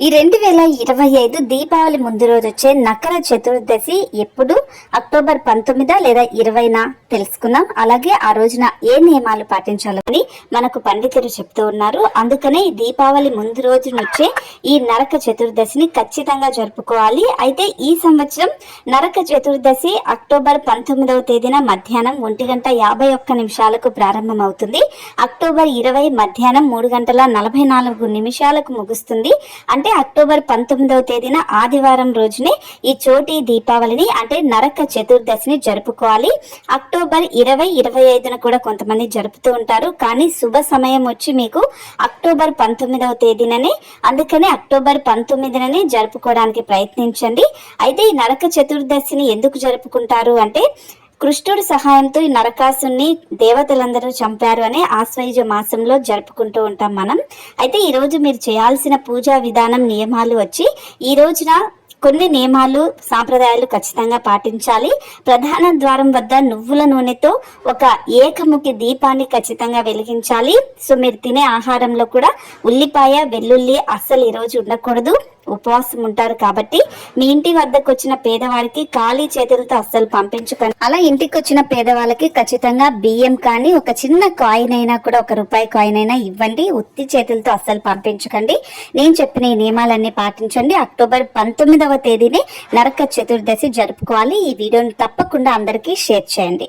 ఈ రెండు వేల ఇరవై ఐదు దీపావళి ముందు రోజు వచ్చే నకర చతుర్దశి ఎప్పుడు? అక్టోబర్ పంతొమ్మిదా లేదా ఇరవైనా? తెలుసుకుందాం. అలాగే ఆ రోజున ఏ నియమాలు పాటించాలని మనకు పండితులు చెప్తూ ఉన్నారు. అందుకనే ఈ దీపావళి ముందు రోజు నుంచే ఈ నరక చతుర్దశిని ఖచ్చితంగా జరుపుకోవాలి. అయితే ఈ సంవత్సరం నరక చతుర్దశి అక్టోబర్ పంతొమ్మిదవ తేదీన మధ్యాహ్నం ఒంటి గంట యాభై ఒక్క నిమిషాలకు ప్రారంభమవుతుంది. అక్టోబర్ ఇరవై మధ్యాహ్నం మూడు గంటల నలభై నాలుగు నిమిషాలకు ముగుస్తుంది. అంటే అక్టోబర్ పంతొమ్మిదవ తేదీన ఆదివారం రోజునే ఈ చోటి దీపావళిని అంటే నరక చతుర్దశిని జరుపుకోవాలి. అక్టోబర్ ఇరవై ఇరవై ఐదున కూడా కొంతమంది జరుపుతూ ఉంటారు. కానీ శుభ సమయం వచ్చి మీకు అక్టోబర్ పంతొమ్మిదవ తేదీననే అందుకనే అక్టోబర్ పంతొమ్మిదిననే జరుపుకోవడానికి ప్రయత్నించండి. అయితే ఈ నరక చతుర్దశిని ఎందుకు జరుపుకుంటారు అంటే కృష్ణుడి సహాయంతో ఈ నరకాసుని దేవతలందరూ చంపారు అనే ఆశ్వయుజ మాసంలో జరుపుకుంటూ ఉంటాం మనం. అయితే ఈ రోజు మీరు చేయాల్సిన పూజా విధానం నియమాలు వచ్చి ఈ రోజున కొన్ని నియమాలు సాంప్రదాయాలు ఖచ్చితంగా పాటించాలి. ప్రధాన ద్వారం వద్ద నువ్వుల నూనెతో ఒక ఏకముఖి దీపాన్ని ఖచ్చితంగా వెలిగించాలి. సో మీరు తినే ఆహారంలో కూడా ఉల్లిపాయ వెల్లుల్లి అస్సలు ఈరోజు ఉండకూడదు. ఉపవాసం ఉంటారు కాబట్టి మీ ఇంటి వద్దకు వచ్చిన పేదవారికి ఖాళీ చేతులతో అస్సలు పంపించుకొని అలా ఇంటికి వచ్చిన పేదవాళ్ళకి ఖచ్చితంగా బియ్యం కానీ ఒక చిన్న కాయిన్ అయినా కూడా ఒక రూపాయి కాయిన్ అయినా ఇవ్వండి. ఉత్తి చేతులతో అస్సలు పంపించకండి. నేను చెప్పిన ఈ నియమాలన్నీ పాటించండి. అక్టోబర్ పంతొమ్మిదవ తేదీని నరక చతుర్దశి జరుపుకోవాలి. ఈ వీడియోని తప్పకుండా అందరికీ షేర్ చేయండి.